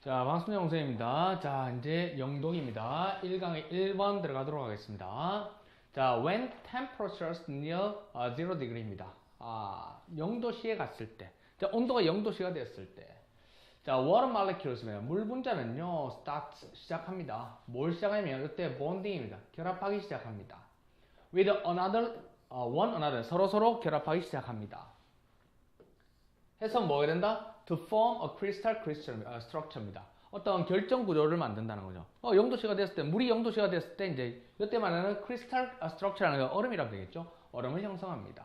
자, 반갑습니다. 영생입니다. 자, 이제 영동입니다. 1강의 1번 들어가도록 하겠습니다. 자, when temperatures near uh, zero degree입니다. 아, 0도씨에 갔을 때. 자, 온도가 0도씨가 됐을 때. 자, water molecules입니다. 물 분자는요, start 시작합니다. 뭘 시작하냐면, 이때 bonding입니다. 결합하기 시작합니다. with another, uh, one another. 서로 서로 결합하기 시작합니다. 해서 뭐가 된다? To form a crystal 어, structure입니다. 어떤 결정 구조를 만든다는 거죠. 어, 0도씨가 됐을 때, 물이 0도씨가 됐을 때, 이제, 이때 말하는 crystal structure라는 거 얼음이라고 되겠죠? 얼음을 형성합니다.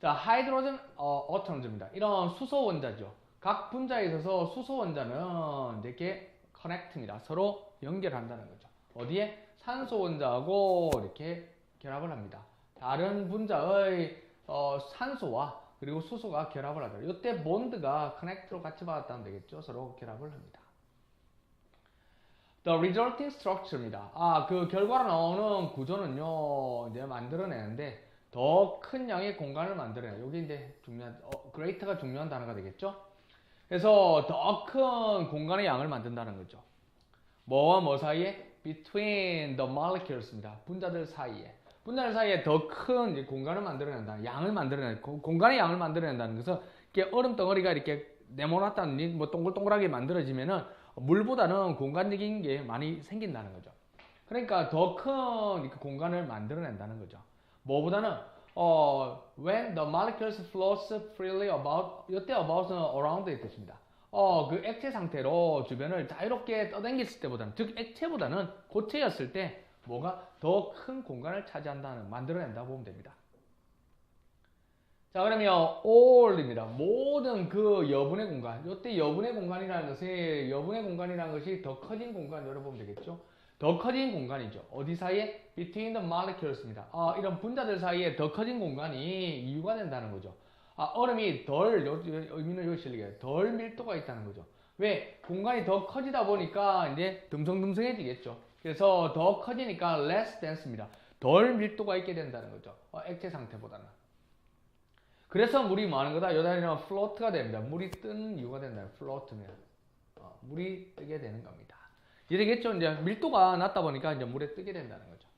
자, 하이드로젠 어, 어텀즈입니다. 이런 수소 원자죠. 각 분자에 있어서 수소 원자는 이렇게 커넥트입니다. 서로 연결한다는 거죠. 어디에? 산소 원자하고 이렇게 결합을 합니다. 다른 분자의 어, 산소와 그리고 수소가 결합을 하죠. 이때 본드가 커넥트로 같이 받았다면 되겠죠. 서로 결합을 합니다. The resulting structure입니다. 아, 그 결과로 나오는 구조는요, 이제 만들어내는데 더 큰 양의 공간을 만들어내요. 여기 이제 중요한, 어, great가 중요한 단어가 되겠죠. 그래서 더 큰 공간의 양을 만든다는 거죠. 뭐와 뭐 사이에? Between the molecules입니다. 분자들 사이에. 분자들 사이에 더 큰 공간을 만들어낸다. 양을 만들어낸다. 공간의 양을 만들어낸다는 것은 이렇게 얼음 덩어리가 이렇게 네모났다든지 뭐 동글동글하게 만들어지면은 물보다는 공간적인 게 많이 생긴다는 거죠. 그러니까 더 큰 공간을 만들어낸다는 거죠. 뭐보다는 어, when the molecules float freely about 이때 about은 around의 뜻입니다. 어, 그 액체 상태로 주변을 자유롭게 떠당겼을 때보다는 즉 액체보다는 고체였을 때 뭐가 더 큰 공간을 차지한다는 만들어낸다고 보면 됩니다. 자 그러면 all입니다. 모든 그 여분의 공간. 이때 여분의 공간이라는 것이 여분의 공간이라는 것이 더 커진 공간 여러보면 되겠죠. 더 커진 공간이죠. 어디 사이에? Between the molecules입니다. 아, 이런 분자들 사이에 더 커진 공간이 이유가 된다는 거죠. 아, 얼음이 덜, 의미는 여기 실리게 덜 밀도가 있다는 거죠. 왜? 공간이 더 커지다 보니까 이제 듬성듬성해지겠죠. 그래서 더 커지니까 less dense입니다. 덜 밀도가 있게 된다는 거죠. 어, 액체 상태보다는. 그래서 물이 뭐 하는 거다? 요 단위는 float가 됩니다. 물이 뜨는 이유가 된다. float면. 어, 물이 뜨게 되는 겁니다. 이래겠죠? 이제 밀도가 낮다 보니까 이제 물에 뜨게 된다는 거죠.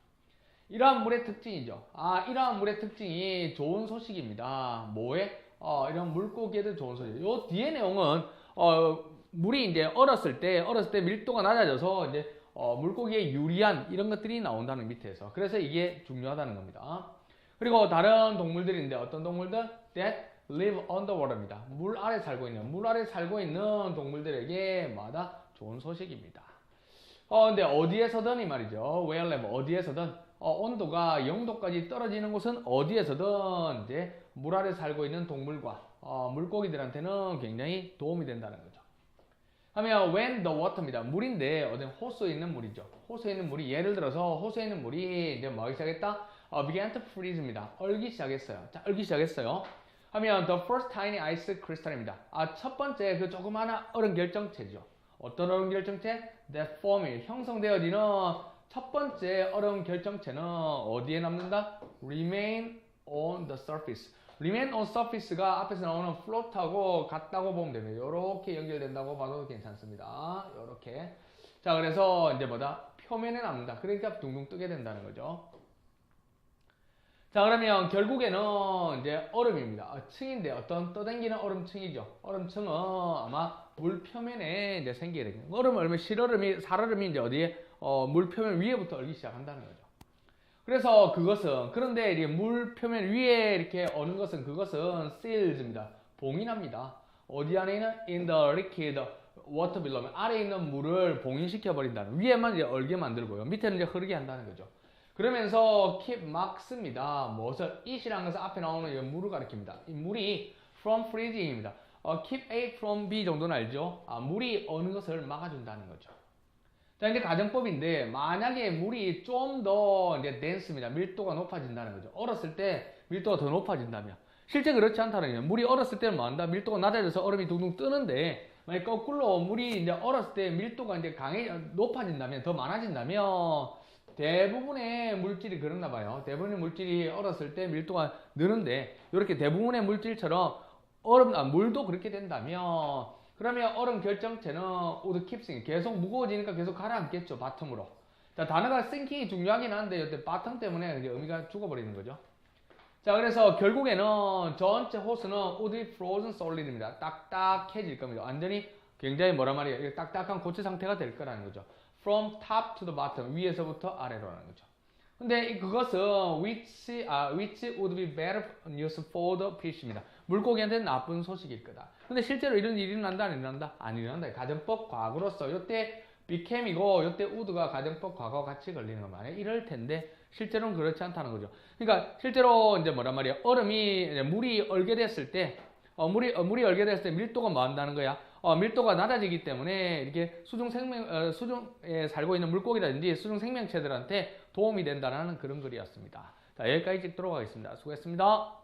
이러한 물의 특징이죠. 아, 이러한 물의 특징이 좋은 소식입니다. 뭐에? 어, 이런 물고기에도 좋은 소식. 요 뒤에 내용은, 어, 물이 이제 얼었을 때, 얼었을 때 밀도가 낮아져서 이제, 어, 물고기에 유리한 이런 것들이 나온다는 밑에서. 그래서 이게 중요하다는 겁니다. 그리고 다른 동물들인데 어떤 동물들? That live underwater입니다. 물 아래 살고 있는, 물 아래 살고 있는 동물들에게 마다 좋은 소식입니다. 어, 근데 어디에서든 이 말이죠. wherever, 어디에서든 어, 온도가 0도까지 떨어지는 곳은 어디에서든 이제 물 아래 살고 있는 동물과 어, 물고기들한테는 굉장히 도움이 된다는 거죠. 하면 when the water입니다. 물인데 어디 호수에 있는 물이죠. 호수에 있는 물이 예를 들어서 호수에 있는 물이 이제 뭐 하기 시작했다? 어, began to freeze입니다. 얼기 시작했어요. 자, 얼기 시작했어요. 하면 the first tiny ice crystal입니다. 아, 첫 번째 그 조그마한 얼음 결정체죠. 어떤 얼음 결정체? That form이 형성되어지는 첫 번째 얼음 결정체는 어디에 남는다? Remain on the surface. Remain on surface가 앞에서 나오는 float하고 같다고 보면 됩니다. 이렇게 연결된다고 봐도 괜찮습니다. 이렇게. 자, 그래서 이제 뭐다? 표면에 남는다. 그러니까 둥둥 뜨게 된다는 거죠. 자, 그러면 결국에는 이제 얼음입니다. 어, 층인데 어떤 떠당기는 얼음층이죠. 얼음층은 아마 물 표면에 이제 생기게 되겠네요. 얼음, 얼음, 실얼음이, 살얼음이 이제 어디에 어, 물 표면 위에부터 얼기 시작한다는 거죠. 그래서 그것은 그런데 이제 물 표면 위에 이렇게 어는 것은 그것은 seals입니다. 봉인합니다. 어디 안에 있는 in the liquid water below 아래에 있는 물을 봉인시켜 버린다는 위에만 이제 얼게 만들고요. 밑에는 이제 흐르게 한다는 거죠. 그러면서 keep marks입니다. 무엇을 it이라는 것은 앞에 나오는 이 물을 가리킵니다. 이 물이 from freezing입니다. 어, keep A from B 정도는 알죠? 아, 물이 어느 것을 막아준다는 거죠. 자, 이제 가정법인데, 만약에 물이 좀 더 이제 dense입니다. 밀도가 높아진다는 거죠. 얼었을 때 밀도가 더 높아진다면. 실제 그렇지 않다는 거예요. 물이 얼었을 때는 뭐 한다? 밀도가 낮아져서 얼음이 둥둥 뜨는데, 만약 거꾸로 물이 이제 얼었을 때 밀도가 이제 강해, 높아진다면, 더 많아진다면, 대부분의 물질이 그렇나 봐요. 대부분의 물질이 얼었을 때 밀도가 느는데, 이렇게 대부분의 물질처럼 얼음, 아, 물도 그렇게 된다면, 그러면 얼음 결정체는 keep sinking. 계속 무거워지니까 계속 가라앉겠죠. 바텀으로. 자, 단어가 sinking이 중요하긴 한데 이때 바텀 때문에 이제 의미가 죽어버리는 거죠. 자, 그래서 결국에는 전체 호스는 be frozen solid입니다. 딱딱해질 겁니다. 완전히 굉장히 뭐란 말이에요. 딱딱한 고체 상태가 될 거라는 거죠. From top to the bottom. 위에서부터 아래로라는 거죠. 근데 이- 그것은 which, 아, which would be better news for the fish입니다. 물고기한테는 나쁜 소식일 거다. 근데 실제로 이런 일이 일어난다, 안 일어난다? 안 일어난다. 가정법 과거로서 이때 became이고 이때 would가 가정법 과거와 같이 걸리는 거 만약 이럴 텐데 실제로는 그렇지 않다는 거죠. 그러니까 실제로 이제 뭐란 말이야? 얼음이 물이 얼게 됐을 때 어, 물이 어, 물이 얼게 됐을 때 밀도가 뭐 한다는 거야? 어, 밀도가 낮아지기 때문에 이렇게 수중 생명 어, 수중에 살고 있는 물고기라든지 수중 생명체들한테 도움이 된다는 그런 글이었습니다. 자, 여기까지 찍도록 하겠습니다. 수고했습니다.